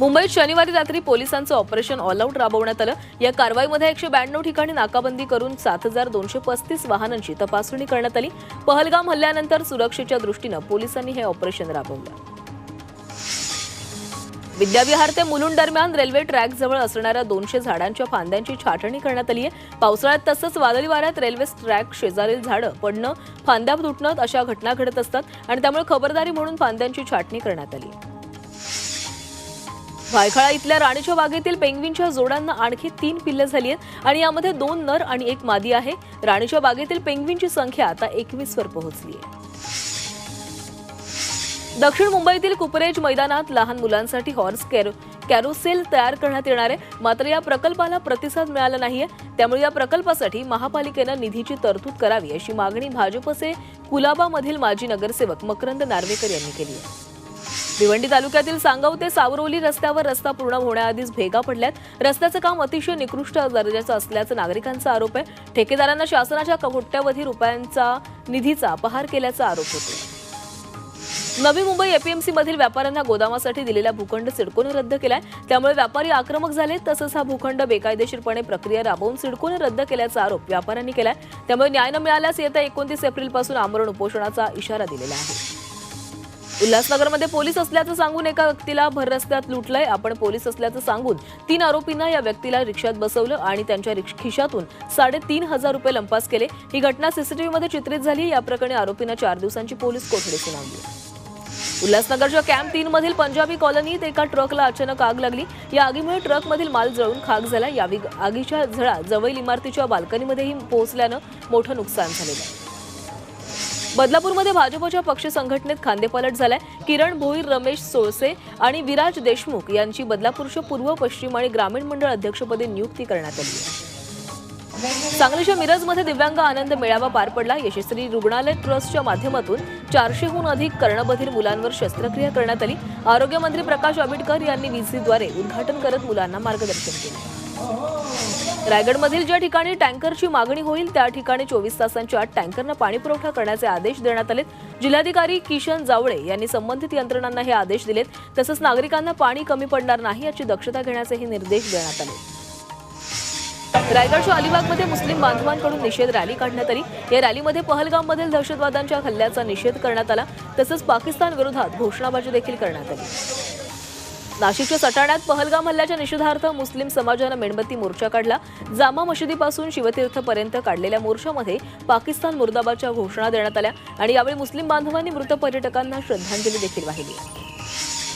मुंबईत शनिवारी रात्री पोलिसांचं ऑपरेशन ऑल आऊट राबवण्यात आलं. या कारवाईमध्ये एकशे ब्याण्णव ठिकाणी नाकाबंदी करून सात हजार दोनशे पस्तीस वाहनांची तपासणी करण्यात आली. पहलगाम हल्ल्यानंतर सुरक्षेच्या दृष्टीनं पोलिसांनी हे ऑपरेशन राबवलं. विद्याविहार ते मुलुंड दरम्यान रेल्वे ट्रॅकजवळ असणाऱ्या दोनशे झाडांच्या फांद्यांची छाटणी करण्यात आली आहे पावसाळ्यात तसंच वादळी वाऱ्यात रेल्वे ट्रॅक शेजारील झाडं पडणं फांद्या तुटणं अशा घटना घडत असतात आणि त्यामुळे खबरदारी म्हणून फांद्यांची छाटणी करण्यात आली भायखळा इथल्या राणीच्या बागेतील पेंग्विनच्या जोड्यांना आणखी तीन पिल्लं झाली आहेत आणि यामध्ये दोन नर आणि एक मादी आहे. राणीच्या बागेतील पेंग्विनची संख्या आता एकवीस वर पोहोचली आहे. दक्षिण मुंबईतील कुपरेज मैदानात लहान मुलांसाठी हॉर्स कॅरो कॅरोसेल तयार करण्यात येणार आहे. मात्र या प्रकल्पाला प्रतिसाद मिळाला नाहीये. त्यामुळे या प्रकल्पासाठी महापालिकेनं निधीची तरतूद करावी अशी मागणी भाजपचे कुलाबामधील माजी नगरसेवक मकरंद नार्वेकर यांनी केली आहे. भिवंडी तालुक्यातील सांगाव ते सावरोली रस्त्यावर रस्ता पूर्ण होण्याआधीच भेगा पडल्यात. रस्त्याचं काम अतिशय निकृष्ट दर्जाचं असल्याचं नागरिकांचा आरोप आहे. ठेकेदारांना शासनाच्या कोट्यवधी रुपयांचा निधीचा अपहार केल्याचा आरोप होतो. नवी मुंबई एपीएमसी मधील व्यापाऱ्यांना गोदामासाठी दिलेला भूखंड सिडकोनं रद्द केलाय. त्यामुळे व्यापारी आक्रमक झाले तसंच हा भूखंड बेकायदेशीरपणे प्रक्रिया राबवून सिडकोने रद्द केल्याचा आरोप व्यापाऱ्यांनी केलाय. त्यामुळे न्याय न मिळाल्यास येत्या एकोणतीस एप्रिलपासून आमरण उपोषणाचा इशारा दिलेला आहे. उल्हासनगरमध्ये पोलीस असल्याचं सांगून एका व्यक्तीला भर रस्त्यात लुटलंय. आपण पोलीस असल्याचं सांगून तीन आरोपींना या व्यक्तीला रिक्षात बसवलं आणि त्यांच्या खिशातून साडेतीन हजार रुपये लंपास केले. ही घटना सीसीटीव्हीमध्ये चित्रित झाली. या प्रकरणी आरोपींना चार दिवसांची पोलीस कोठडी सुनावली. उल्हासनगरच्या कॅम्प तीन मधील पंजाबी कॉलनीत एका ट्रकला अचानक आग लागली. या आगीमुळे ट्रकमधील माल जळून खाक झाला. या आगीच्या झळा जवळील इमारतीच्या बाल्कनीमध्येही पोहोचल्यानं मोठं नुकसान झालेलं आहे. बदलापूरमध्ये भाजपच्या पक्ष संघटनेत खांदेपालट झालाय. किरण भोईर रमेश सोळसे आणि विराज देशमुख यांची बदलापूरच्या पूर्व पश्चिम आणि ग्रामीण मंडळ अध्यक्षपदी नियुक्ती करण्यात आली आहे. सांगलीच्या मिरजमध्ये दिव्यांग आनंद मेळावा पार पडला. यशस्वी रुग्णालय ट्रस्टच्या माध्यमातून चारशेहून अधिक कर्णबधीर मुलांवर शस्त्रक्रिया करण्यात आली. आरोग्यमंत्री प्रकाश आंबेडकर यांनी व्हीसीद्वारे उद्घाटन करत मुलांना मार्गदर्शन केले. रायगडमधील ज्या ठिकाणी टँकरची मागणी होईल त्या ठिकाणी चोवीस तासांच्या आत टँकरनं पाणीपुरवठा करण्याचे आदेश देण्यात आलेत. जिल्हाधिकारी किशन जावळे यांनी संबंधित यंत्रणांना हे आदेश दिलेत. तसंच नागरिकांना पाणी कमी पडणार नाही याची दक्षता घेण्याचेही निर्देश देण्यात आले. रायगडच्या अलिबागमध्ये मुस्लिम बांधवांकडून निषेध रॅली काढण्यात आली. या रॅलीमध्ये पहलगाममधील दहशतवाद्यांच्या हल्ल्याचा निषेध करण्यात आला. तसंच पाकिस्तान विरोधात घोषणाबाजी देखील करण्यात आली. नाशिकच्या सटाण्यात पहलगाम हल्ल्याच्या निषेधार्थ मुस्लिम समाजानं मेणबत्ती मोर्चा काढला. जामा मशिदीपासून शिवतीर्थपर्यंत काढलेल्या मोर्चामध्ये पाकिस्तान मुर्दाबादच्या घोषणा देण्यात आल्या आणि यावेळी मुस्लिम बांधवांनी मृत पर्यटकांना श्रद्धांजली देखील वाहिली.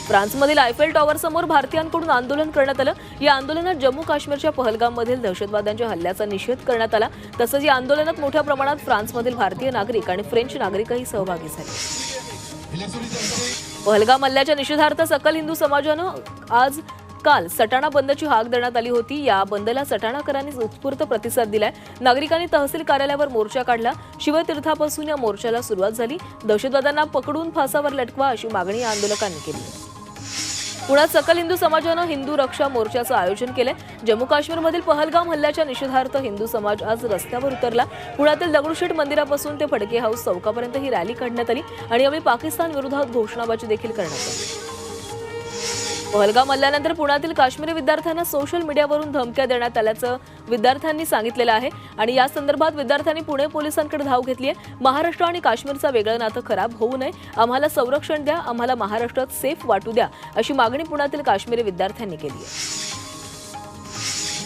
फ्रान्समधील आयफेल टॉवरसमोर भारतीयांकडून आंदोलन करण्यात आलं. या आंदोलनात जम्मू काश्मीरच्या पहलगाममधील दहशतवाद्यांच्या हल्ल्याचा निषेध करण्यात आला. तसंच या आंदोलनात मोठ्या प्रमाणात फ्रान्समधील भारतीय नागरिक आणि फ्रेंच नागरिकही सहभागी झाले. पहलगाम हल्ल्याच्या निषेधार्थ सकल हिंदू समाजानं आज काल सटाणा बंदची हाक देण्यात आली होती. या बंदला सटाणाकरांनी उत्स्फूर्त प्रतिसाद दिलाय. नागरिकांनी तहसील कार्यालयावर मोर्चा काढला. शिवतीर्थापासून या मोर्चाला सुरुवात झाली. दहशतवाद्यांना पकडून फासावर लटकवा अशी मागणी आंदोलकांनी केली. पुण्यात सकल हिंदू समाजानं हिंदू रक्षा मोर्चाचं आयोजन केलंय. जम्मू काश्मीरमधील पहलगाम हल्ल्याच्या निषेधार्थ हिंदू समाज आज रस्त्यावर उतरला. पुण्यातील दगडूशेठ मंदिरापासून ते फडके हाऊस चौकापर्यंत ही रॅली काढण्यात आली आणि यावेळी पाकिस्तान विरोधात घोषणाबाजी देखील करण्यात आली. पहलगाम हल्ल्यानंतर पुण्यातील काश्मीरी विद्यार्थ्यांना सोशल मीडियावरून धमक्या देण्यात आल्याचं विद्यार्थ्यांनी सांगितलेलं आहे. आणि या संदर्भात विद्यार्थ्यांनी पुणे पोलिसांकडे धाव घेतली आहे. महाराष्ट्र आणि काश्मीरचं वेगळं नातं खराब होऊ नये. आम्हाला संरक्षण द्या. आम्हाला महाराष्ट्रात सेफ वाटू द्या. अशी मागणी पुण्यातील काश्मीरी विद्यार्थ्यांनी केली आहे.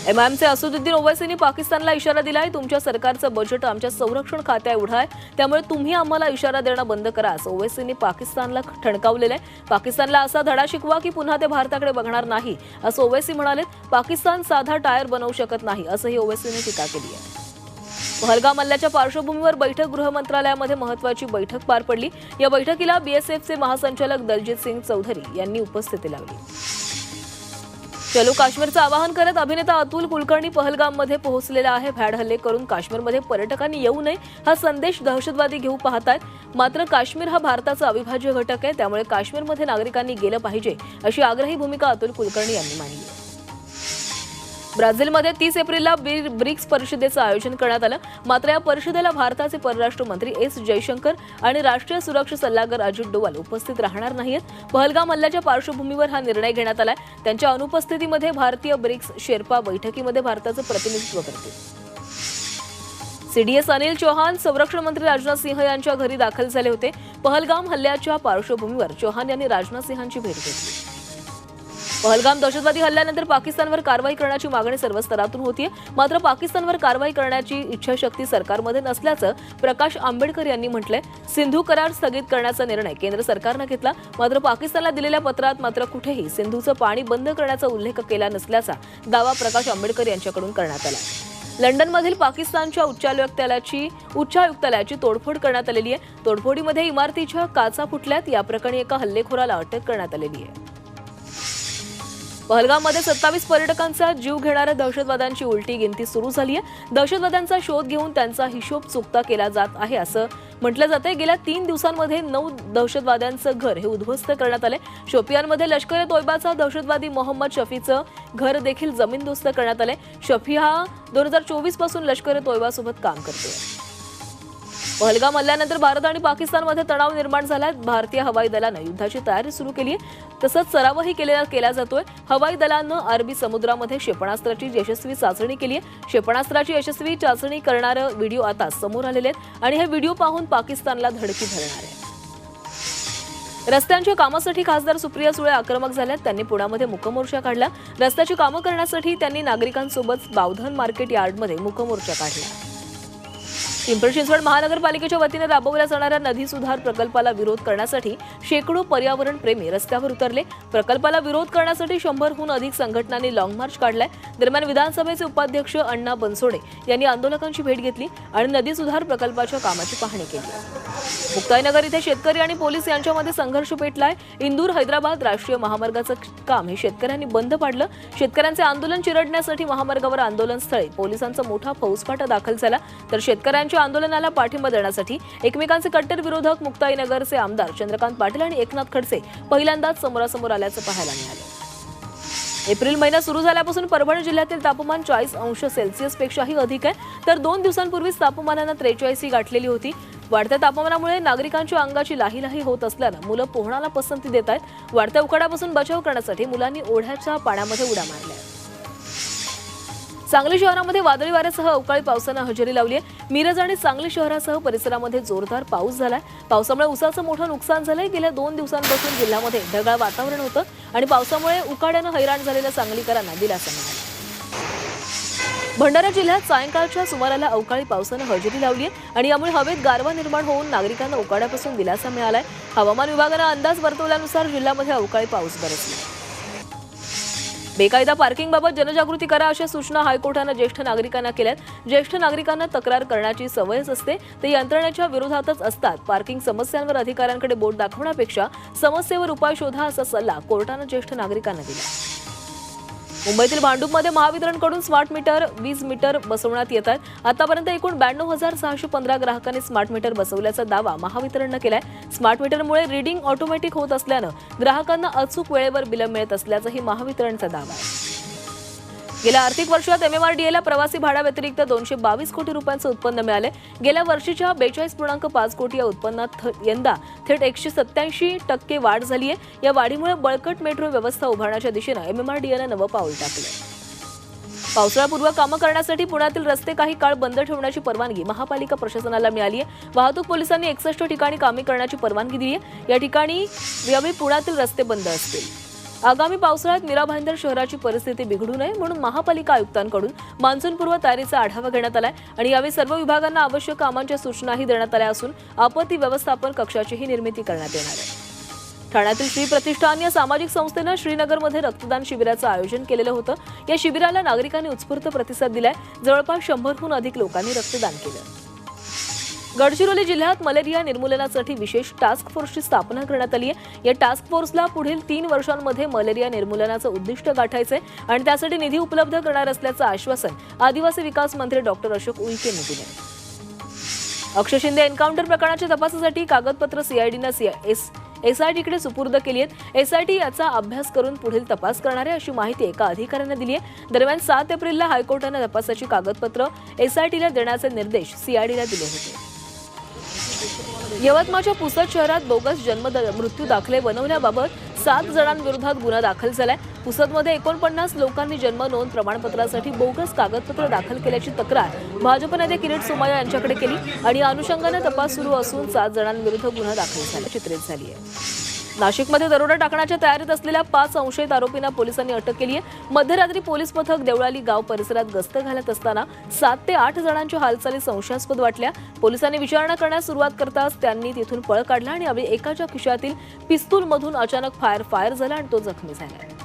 एमआयएमचे असुद्दीन ओवैसींनी पाकिस्तानला इशारा दिलाय तुमच्या सरकारचं बजेट आमच्या संरक्षण खात्या एवढं आहे त्यामुळे तुम्ही आम्हाला इशारा देणं बंद करा असं ओवैसींनी पाकिस्तानला ठणकावलेलं आहे. पाकिस्तानला असा धडा शिकवा की पुन्हा ते भारताकडे बघणार नाही असं ओवैसी म्हणाले. पाकिस्तान साधा टायर बनवू शकत नाही असंही ओवैसींनी टीका केली आहे. पहलगाम हल्ल्याच्या पार्श्वभूमीवर बैठक गृह मंत्रालयामध्ये महत्वाची बैठक पार पडली. या बैठकीला बीएसएफचे महासंचालक दलजित सिंग चौधरी यांनी उपस्थिती लावली. चलो काश्मीरचं आवाहन करत अभिनेता अतुल कुलकर्णी पहलगाममध्ये पोहोचलेला आहे. भॅड हल्ले करून काश्मीरमध्ये पर्यटकांनी येऊ नये हा संदेश दहशतवादी घेऊ पाहतायत. मात्र काश्मीर हा भारताचा अविभाज्य घटक आहे त्यामुळे काश्मीरमध्ये नागरिकांनी गेलं पाहिजे अशी आग्रही भूमिका अतुल कुलकर्णी यांनी मांडली ब्राझीलमध्ये तीस एप्रिलला ब्रिक्स परिषदेचं आयोजन करण्यात आलं. मात्र या परिषदेला भारताचे परराष्ट्र मंत्री एस जयशंकर आणि राष्ट्रीय सुरक्षा सल्लागार अजित डोवाल उपस्थित राहणार नाहीत पहलगाम हल्ल्याच्या पार्श्वभूमीवर हा निर्णय घेण्यात आलाय. त्यांच्या अनुपस्थितीमध्ये भारतीय ब्रिक्स शेर्पा बैठकीमध्ये भारताचं प्रतिनिधित्व करतील. सीडीएस अनिल चौहान संरक्षण मंत्री राजनाथ सिंह यांच्या घरी दाखल झाले होते. पहलगाम हल्ल्याच्या पार्श्वभूमीवर चौहान यांनी राजनाथ सिंहांची भेट घेतली. पहलगाम दहशतवादी हल्ल्यानंतर पाकिस्तानवर कारवाई करण्याची मागणी सर्व स्तरातून होतीये. मात्र पाकिस्तानवर कारवाई करण्याची इच्छाशक्ती सरकारमध्ये नसल्याचं प्रकाश आंबेडकर यांनी म्हटलंय. सिंधू करार स्थगित करण्याचा निर्णय केंद्र सरकारनं घेतला. मात्र पाकिस्तानला दिलेल्या पत्रात मात्र कुठेही सिंधूचं पाणी बंद करण्याचा उल्लेख केला नसल्याचा दावा प्रकाश आंबेडकर यांच्याकडून करण्यात आला. लंडनमधील पाकिस्तानच्या उच्चायुक्तालयाची उच्चायुक्तालयाची तोडफोड करण्यात आलेली आहे. तोडफोडीमध्ये इमारतीच्या काचा फुटल्यात. या प्रकरणी एका हल्लेखोराला अटक करण्यात आलेली आहे. पहलगाममध्ये सत्तावीस पर्यटकांचा जीव घेणाऱ्या दहशतवाद्यांची उलटी गिनती सुरू झाली आहे. दहशतवाद्यांचा शोध घेऊन त्यांचा हिशोब चुकता केला जात आहे असं म्हटलं जातंय. गेल्या तीन दिवसांमध्ये नऊ दहशतवाद्यांचं घर हे उद्ध्वस्त करण्यात आले शोपियानमध्ये लष्कर ए तोयबाचा दहशतवादी मोहम्मद शफीचं घर देखील जमीनदोस्त करण्यात आले शफी हा दोन हजार चोवीसपासून लष्कर ए तोयबासोबत काम करतोय. पहलगाम हल्ल्यानंतर भारत आणि पाकिस्तानमध्ये तणाव निर्माण झालाय. भारतीय हवाई दलानं युद्धाची तयारी सुरू केली आहे. तसंच सरावही केलेला केला जातोय. हवाई दलानं अरबी समुद्रामध्ये क्षेपणास्त्राची यशस्वी चाचणी केली आहे. क्षेपणास्त्राची यशस्वी चाचणी करणारं व्हिडिओ आता समोर आलेले आहेत आणि हे व्हिडिओ पाहून पाकिस्तानला धडकी भरणार आहे. रस्त्यांच्या कामासाठी खासदार सुप्रिया सुळे आक्रमक झाल्यात त्यांनी पुण्यामध्ये मुकमोर्चा काढला. रस्त्याची कामं करण्यासाठी त्यांनी नागरिकांसोबत बावधन मार्केट यार्डमध्ये मुकमोर्चा काढला. पिंपरी चिंचवड महानगरपालिकेच्या वतीने राबवल्या जाणाऱ्या नदी सुधार प्रकल्पाला विरोध करण्यासाठी शेकडो पर्यावरण प्रेमी रस्त्यावर उतरले. प्रकल्पाला विरोध करण्यासाठी शंभरहून अधिक संघटनांनी लाँग मार्च काढलाय. दरम्यान विधानसभेचे उपाध्यक्ष अण्णा बनसोडे यांनी आंदोलकांची भेट घेतली आणि नदी सुधार प्रकल्पाच्या कामाची पाहणी केली. मुक्ताईनगर इथे शेतकरी आणि पोलीस यांच्यामध्ये संघर्ष पेटलाय. इंदूर हैदराबाद राष्ट्रीय महामार्गाचं काम हे शेतकऱ्यांनी बंद पाडलं. शेतकऱ्यांचे आंदोलन चिरडण्यासाठी महामार्गावर आंदोलनस्थळी पोलिसांचा मोठा फौजफाटा दाखल झाला. तर शेतकऱ्यांच्या आंदोलनाला पाठिंबा देण्यासाठी एकमेकांचे कट्टर विरोधक मुक्ताईनगरचे आमदार चंद्रकांत पाटील आणि एकनाथ खडसे पहिल्यांदाच समोरासमोर आल्याचं पाहायला मिळालं. एप्रिल महिना सुरू झाल्यापासून परभणी जिल्ह्यातील तापमान चाळीस अंश सेल्सिअस पेक्षाही अधिक आहे. तर दोन दिवसांपूर्वीच तापमानानं त्रेचाळीसही गाठलेली होती. वाढत्या तापमानामुळे नागरिकांच्या अंगाची लाही लाही होत असल्यानं मुलं पोहण्याला पसंती देत आहेत वाढत्या उकाड्यापासून बचाव करण्यासाठी मुलांनी ओढ्याच्या पाण्यामध्ये उड्या मारल्या. सांगली शहरामध्ये वादळी वाऱ्यासह अवकाळी पावसानं हजेरी लावली आहे. मिरज आणि सांगली शहरासह परिसरामध्ये जोरदार पाऊस झालाय. पावसामुळे उसाचं मोठं नुकसान झालंय. गेल्या दोन दिवसांपासून जिल्ह्यामध्ये ढगाळ वातावरण होतं आणि पावसामुळे उकाड्यानं हैराण झालेल्या सांगलीकरांना दिलासा मिळाला. भंडारा जिल्ह्यात सायंकाळच्या सुमाराला अवकाळी पावसानं हजेरी लावली आहे आणि यामुळे हवेत गारवा निर्माण होऊन नागरिकांना उकाड्यापासून दिलासा मिळालाय. हवामान विभागानं अंदाज वर्तवल्यानुसार जिल्ह्यामध्ये अवकाळी पाऊस बरसला. बेकायदा पार्किंगबाबत जनजागृती करा अशा सूचना हायकोर्टानं ज्येष्ठ नागरिकांना केल्यात. ज्येष्ठ नागरिकांना तक्रार करण्याची सवयच असते. ते यंत्रणेच्या विरोधातच असतात. पार्किंग समस्यांवर अधिकाऱ्यांकडे बोट दाखवण्यापेक्षा समस्येवर उपाय शोधा असा सल्ला कोर्टानं ज्येष्ठ नागरिकांना दिला. मुंबईतील भांडूपमध्ये महावितरणकडून स्मार्ट मीटर वीज मीटर बसवण्यात येत आहेत. आतापर्यंत एकूण ब्याण्णव हजार सहाशे पंधरा ग्राहकांनी स्मार्ट मीटर बसवल्याचा दावा महावितरणनं केलाय. स्मार्ट मीटरमुळे रिडिंग ऑटोमॅटिक होत असल्यानं ग्राहकांना अचूक वेळेवर बिलं मिळत असल्याचाही महावितरणचा दावा आहे. गेल्या आर्थिक वर्षात एमएमआरडीएला प्रवासी भाड्याव्यतिरिक्त दोनशे बावीस कोटी रुपयांचं उत्पन्न मिळाले. गेल्या वर्षीच्या बेचाळीस पूर्णांक पाच कोटी या उत्पन्नात यंदा थेट एकशे सत्याऐंशी टक्के वाढ झाली आहे या वाढीमुळे बळकट मेट्रो व्यवस्था उभारण्याच्या दिशेनं एमएमआरडीएनं नवं पाऊल टाकलं पावसाळ्यापूर्व कामं करण्यासाठी पुण्यातील रस्ते काही काळ बंद ठेवण्याची परवानगी महापालिका प्रशासनाला मिळाली आहे वाहतूक पोलिसांनी एकसष्ट ठिकाणी कामे करण्याची परवानगी दिली आहे या ठिकाणी यावेळी पुण्यातील रस्ते बंद असतील. आगामी पावसाळ्यात मीरा भाईंदर शहराची परिस्थिती बिघडू नये म्हणून महापालिका आयुक्तांकडून मान्सूनपूर्व तयारीचा आढावा घेण्यात आलाय आणि यावेळी सर्व विभागांना आवश्यक कामांच्या सूचनाही देण्यात आल्या असून आपत्ती व्यवस्थापन कक्षाचीही निर्मिती करण्यात येणार आहे. ठाण्यातील श्री प्रतिष्ठान या सामाजिक संस्थेनं श्रीनगरमध्ये रक्तदान शिबिराचं आयोजन केलेलं होतं. या शिबिराला नागरिकांनी उत्स्फूर्त प्रतिसाद दिलाय. जवळपास शंभरहून अधिक लोकांनी रक्तदान केलं. गडचिरोली जिल्ह्यात मलेरिया निर्मूलनासाठी विशेष टास्क फोर्सची स्थापना करण्यात आली आहे. या टास्क फोर्सला पुढील तीन वर्षांमध्ये मलेरिया निर्मूलनाचं उद्दिष्ट गाठायचंय आणि त्यासाठी निधी उपलब्ध करणार असल्याचं आश्वासन आदिवासी विकास मंत्री डॉक्टर अशोक उईके यांनी दिले. अक्षय शिंदे एन्काउंटर प्रकरणाच्या तपासासाठी कागदपत्र सीआयडीनं एस एसआयटीकडे सुपूर्द केली आहेत. एसआयटी याचा अभ्यास करून पुढील तपास करणार आहे अशी माहिती एका अधिकाऱ्यानं दिली आहे. दरम्यान सात एप्रिलला हायकोर्टानं तपासाची कागदपत्र एसआयटीला देण्याचे निर्देश सीआयडीला दिले होते. यवतमाळच्या पुसद शहरात बोगस जन्म मृत्यू दाखले बनवण्याबाबत सात जणांविरोधात गुन्हा दाखल झालाय. पुसदमध्ये एकोणपन्नास लोकांनी जन्म नोंद प्रमाणपत्रासाठी बोगस कागदपत्र दाखल केल्याची तक्रार भाजप नेते किरीट सोमय्या यांच्याकडे केली आणि अनुषंगाने तपास सुरू असून सात जणांविरुद्ध गुन्हा दाखल झाला. चित्रित झाली आहे. नाशिकमध्ये दरोडा टाकण्याच्या तयारीत असलेल्या पाच संशयित आरोपींना पोलिसांनी अटक केली आहे. मध्यरात्री पोलीस पथक देवळाली गाव परिसरात गस्त घालत असताना सात ते आठ जणांच्या हालचाली संशयास्पद वाटल्या. पोलिसांनी विचारणा करण्यास सुरुवात करताच त्यांनी तिथून पळ काढला आणि एकाच्या खिशातील पिस्तूलमधून अचानक फायर फायर झाला आणि तो जखमी झाला.